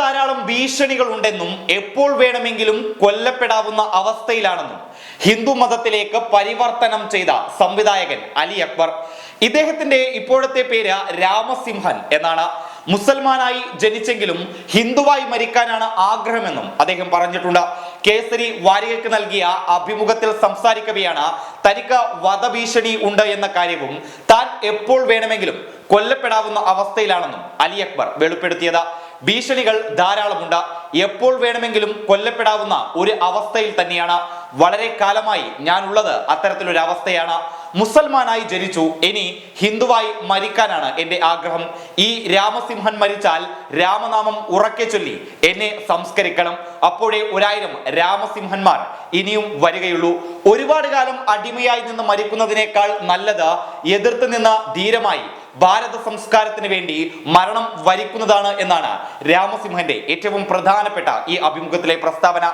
ധാരാളം ഭീഷണികൾ ഉണ്ടെന്നും എപ്പോൾ വേണമെങ്കിലും കൊല്ലപ്പെടാവുന്ന അവസ്ഥയിലാണെന്നും ഹിന്ദു മതത്തിലേക്ക് പരിവർത്തനം ചെയ്ത സംവിധായകൻ അലി അക്ബർ. ഇദ്ദേഹത്തിന്റെ ഇപ്പോഴത്തെ പേര് രാമസിംഹൻ എന്നാണ്. മുസൽമാനായി ജനിച്ചെങ്കിലും ഹിന്ദുവായി മരിക്കാനാണ് ആഗ്രഹമെന്നും അദ്ദേഹം പറഞ്ഞിട്ടുണ്ട്. കേസരി വാരികയ്ക്ക് നൽകിയ അഭിമുഖത്തിൽ സംസാരിക്കവെയാണ് തനിക്ക് വധഭീഷണി ഉണ്ട് എന്ന കാര്യവും താൻ എപ്പോൾ വേണമെങ്കിലും കൊല്ലപ്പെടാവുന്ന അവസ്ഥയിലാണെന്നും അലി അക്ബർ വെളിപ്പെടുത്തിയത്. ഭീഷണികൾ ധാരാളമുണ്ട്. എപ്പോൾ വേണമെങ്കിലും കൊല്ലപ്പെടാവുന്ന ഒരു അവസ്ഥയിൽ തന്നെയാണ് വളരെ കാലമായി ഞാനുള്ളത്. അത്തരത്തിലൊരു അവസ്ഥയാണ്. മുസൽമാനായി ജനിച്ചു. ഇനി ഹിന്ദുവായി മരിക്കാനാണ് എന്റെ ആഗ്രഹം. ഈ രാമസിംഹൻ മരിച്ചാൽ രാമനാമം ഉറക്കെ ചൊല്ലി എന്നെ സംസ്കരിക്കണം. അപ്പോഴേ ഒരായിരം രാമസിംഹന്മാർ ഇനിയും വരികയുള്ളൂ. ഒരുപാട് കാലം അടിമയായി നിന്ന് മരിക്കുന്നതിനേക്കാൾ നല്ലത് എതിർത്ത് നിന്ന് ധീരമായി ഭാരത സംസ്കാരത്തിന് വേണ്ടി മരണം വരിക്കുന്നതാണ് എന്നാണ് രാമസിംഹന്റെ ഏറ്റവും പ്രധാനപ്പെട്ട ഈ അഭിമുഖത്തിലെ പ്രസ്താവന.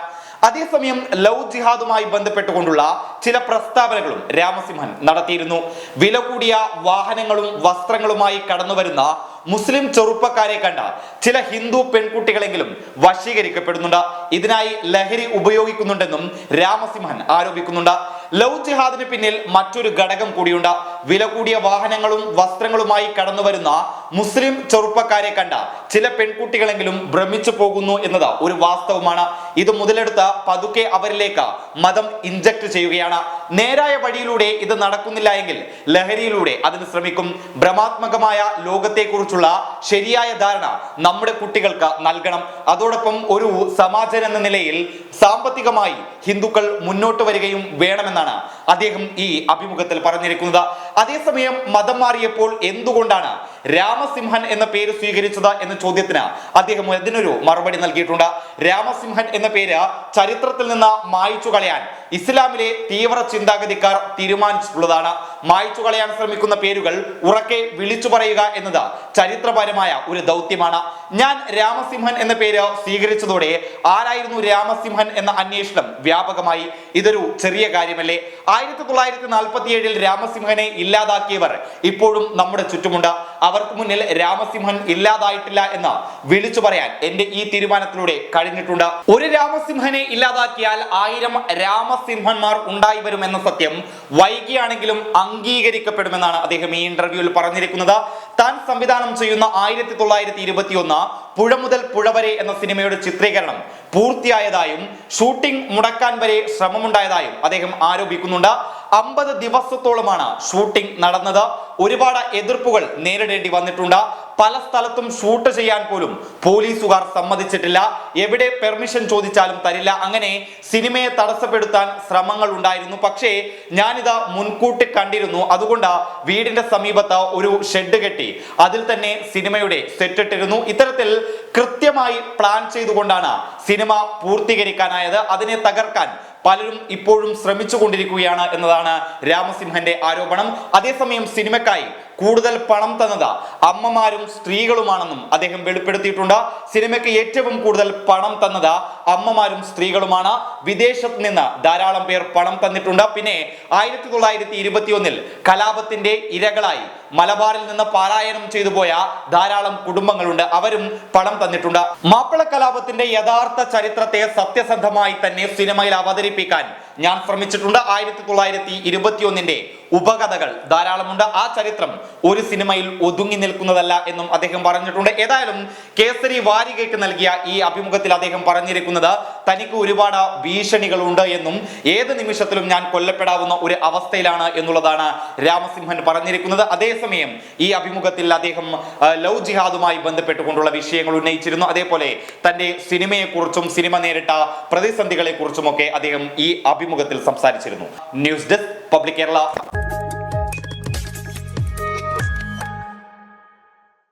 അതേസമയം ലവ് ജിഹാദുമായി ബന്ധപ്പെട്ടുകൊണ്ടുള്ള ചില പ്രസ്താവനകളും രാമസിംഹൻ നടത്തിയിരുന്നു. വില കൂടിയ വാഹനങ്ങളും വസ്ത്രങ്ങളുമായി കടന്നുവരുന്ന മുസ്ലിം ചെറുപ്പക്കാരെ കണ്ട ചില ഹിന്ദു പെൺകുട്ടികളെങ്കിലും വശീകരിക്കപ്പെടുന്നുണ്ട്. ഇതിനായി ലഹരി ഉപയോഗിക്കുന്നുണ്ടെന്നും രാമസിംഹൻ ആരോപിക്കുന്നുണ്ട്. ലവ് ജിഹാദിന് പിന്നിൽ മറ്റൊരു ഘടകം കൂടിയുണ്ട്. വില കൂടിയ വാഹനങ്ങളും വസ്ത്രങ്ങളുമായി കടന്നു വരുന്ന മുസ്ലിം ചെറുപ്പക്കാരെ കണ്ട ചില പെൺകുട്ടികളെങ്കിലും ഭ്രമിച്ചു പോകുന്നു എന്നത് ഒരു വാസ്തവമാണ്. ഇത് മുതലെടുത്ത് പതുക്കെ അവരിലേക്ക് മതം ഇഞ്ചക്ട് ചെയ്യുകയാണ്. നേരായ വഴിയിലൂടെ ഇത് നടക്കുന്നില്ല എങ്കിൽ ലഹരിയിലൂടെ അതിന് ശ്രമിക്കും. ഭ്രമാത്മകമായ ലോകത്തെക്കുറിച്ചുള്ള ശരിയായ ധാരണ നമ്മുടെ കുട്ടികൾക്ക് നൽകണം. അതോടൊപ്പം ഒരു സമാജം എന്ന നിലയിൽ സാമ്പത്തികമായി ഹിന്ദുക്കൾ മുന്നോട്ട് വരികയും വേണമെന്നാണ് അദ്ദേഹം ഈ അഭിമുഖത്തിൽ പറഞ്ഞിരിക്കുന്നത്. അതേസമയം മതം മാറിയപ്പോൾ എന്തുകൊണ്ടാണ് രാമസിംഹൻ എന്ന പേര് സ്വീകരിച്ചത് എന്ന ചോദ്യത്തിന് അദ്ദേഹം അതിനൊരു മറുപടി നൽകിയിട്ടുണ്ട്. രാമസിംഹൻ എന്ന പേര് ചരിത്രത്തിൽ നിന്ന് മായ്ച്ചു കളയാൻ ഇസ്ലാമിലെ തീവ്ര ചിന്താഗതിക്കാർ തീരുമാനിച്ചിട്ടുള്ളതാണ്. മായ്ച്ചു കളയാൻ ശ്രമിക്കുന്ന പേരുകൾ ഉറക്കെ വിളിച്ചു പറയുക എന്നത് ചരിത്രപരമായ ഒരു ദൗത്യമാണ്. ഞാൻ രാമസിംഹൻ എന്ന പേര് സ്വീകരിച്ചതോടെ ആരായിരുന്നു രാമസിംഹൻ എന്ന അന്വേഷണം വ്യാപകമായി. ഇതൊരു ചെറിയ കാര്യമല്ലേ? ആയിരത്തി തൊള്ളായിരത്തി നാൽപ്പത്തി ഏഴിൽ രാമസിംഹനെ ഇല്ലാതാക്കിയവർ ഇപ്പോഴും നമ്മുടെ ചുറ്റുമുണ്ട്. അവർക്ക് മുന്നിൽ രാമസിംഹൻ ഇല്ലാതായിട്ടില്ല എന്ന് വിളിച്ചു പറയാൻ എന്റെ ഈ തീരുമാനത്തിലൂടെ കഴിഞ്ഞിട്ടുണ്ട്. ഒരു രാമസിംഹനെ ഇല്ലാതാക്കിയാൽ ആയിരം രാമസിംഹന്മാർ ഉണ്ടായി വരും എന്ന സത്യം വൈകിയാണെങ്കിലും അംഗീകരിക്കപ്പെടുമെന്നാണ് അദ്ദേഹം ഈ ഇന്റർവ്യൂവിൽ പറഞ്ഞിരിക്കുന്നത്. താൻ സംവിധാനം ചെയ്യുന്ന ആയിരത്തി തൊള്ളായിരത്തി ഇരുപത്തി ഒന്ന് പുഴ മുതൽ പുഴ വരെ എന്ന സിനിമയുടെ ചിത്രീകരണം പൂർത്തിയായതായും ഷൂട്ടിംഗ് മുടക്കാൻ വരെ ശ്രമമുണ്ടായതായും അദ്ദേഹം ആരോപിക്കുന്നുണ്ട്. അമ്പത് ദിവസത്തോളമാണ് ഷൂട്ടിംഗ് നടന്നത്. ഒരുപാട് എതിർപ്പുകൾ നേരിടേണ്ടി വന്നിട്ടുണ്ട്. പല സ്ഥലത്തും ഷൂട്ട് ചെയ്യാൻ പോലും പോലീസുകാർ സമ്മതിച്ചിട്ടില്ല. എവിടെ പെർമിഷൻ ചോദിച്ചാലും തരില്ല. അങ്ങനെ സിനിമയെ തടസ്സപ്പെടുത്താൻ ശ്രമങ്ങൾ ഉണ്ടായിരുന്നു. പക്ഷേ ഞാനിത് മുൻകൂട്ടി കണ്ടിരുന്നു. അതുകൊണ്ട് വീടിന്റെ സമീപത്ത് ഒരു ഷെഡ് കെട്ടി അതിൽ തന്നെ സിനിമയുടെ സെറ്റ് ഇട്ടിരുന്നു. ഇത്തരത്തിൽ കൃത്യമായി പ്ലാൻ ചെയ്തുകൊണ്ടാണ് സിനിമ പൂർത്തീകരിക്കാനായത്. അതിനെ തകർക്കാൻ പലരും ഇപ്പോഴും ശ്രമിച്ചുകൊണ്ടിരിക്കുകയാണ് എന്നതാണ് രാമസിംഹന്റെ ആരോപണം. അതേസമയം സിനിമയ്ക്കായി കൂടുതൽ പണം തന്നത് അമ്മമാരും സ്ത്രീകളുമാണെന്നും അദ്ദേഹം വെളിപ്പെടുത്തിയിട്ടുണ്ട്. സിനിമയ്ക്ക് ഏറ്റവും കൂടുതൽ പണം തന്നത് അമ്മമാരും സ്ത്രീകളുമാണ്. വിദേശത്ത് നിന്ന് ധാരാളം പേർ പണം തന്നിട്ടുണ്ട്. പിന്നെ ആയിരത്തി തൊള്ളായിരത്തി ഇരുപത്തിയൊന്നിൽ കലാപത്തിന്റെ ഇരകളായി മലബാറിൽ നിന്ന് പാലായനം ചെയ്തു പോയ ധാരാളം കുടുംബങ്ങളുണ്ട്. അവരും പണം തന്നിട്ടുണ്ട്. മാപ്പിള കലാപത്തിന്റെ യഥാർത്ഥ ചരിത്രത്തെ സത്യസന്ധമായി തന്നെ സിനിമയിൽ അവതരിപ്പിക്കാൻ ഞാൻ ശ്രമിച്ചിട്ടുണ്ട്. ആയിരത്തി തൊള്ളായിരത്തി ഇരുപത്തിയൊന്നിന്റെ ഉപകഥകൾ ധാരാളമുണ്ട്. ആ ചരിത്രം ഒരു സിനിമയിൽ ഒതുങ്ങി നിൽക്കുന്നതല്ല എന്നും അദ്ദേഹം പറഞ്ഞിട്ടുണ്ട്. ഏതായാലും കേസരി വാരികയ്ക്ക് നൽകിയ ഈ അഭിമുഖത്തിൽ അദ്ദേഹം പറഞ്ഞിരിക്കുന്നത് തനിക്ക് ഒരുപാട് ഭീഷണികളുണ്ട് എന്നും ഏത് നിമിഷത്തിലും ഞാൻ കൊല്ലപ്പെടാവുന്ന ഒരു അവസ്ഥയിലാണ് എന്നുള്ളതാണ് രാമസിംഹൻ പറഞ്ഞിരിക്കുന്നത്. അതേസമയം ഈ അഭിമുഖത്തിൽ അദ്ദേഹം ലവ് ജിഹാദുമായി ബന്ധപ്പെട്ടുകൊണ്ടുള്ള വിഷയങ്ങൾ ഉന്നയിച്ചിരുന്നു. അതേപോലെ തന്റെ സിനിമയെക്കുറിച്ചും സിനിമ നേരിട്ട പ്രതിസന്ധികളെ കുറിച്ചുമൊക്കെ അദ്ദേഹം ഈ അഭിമുഖത്തിൽ സംസാരിച്ചിരുന്നു. News desk public Kerala.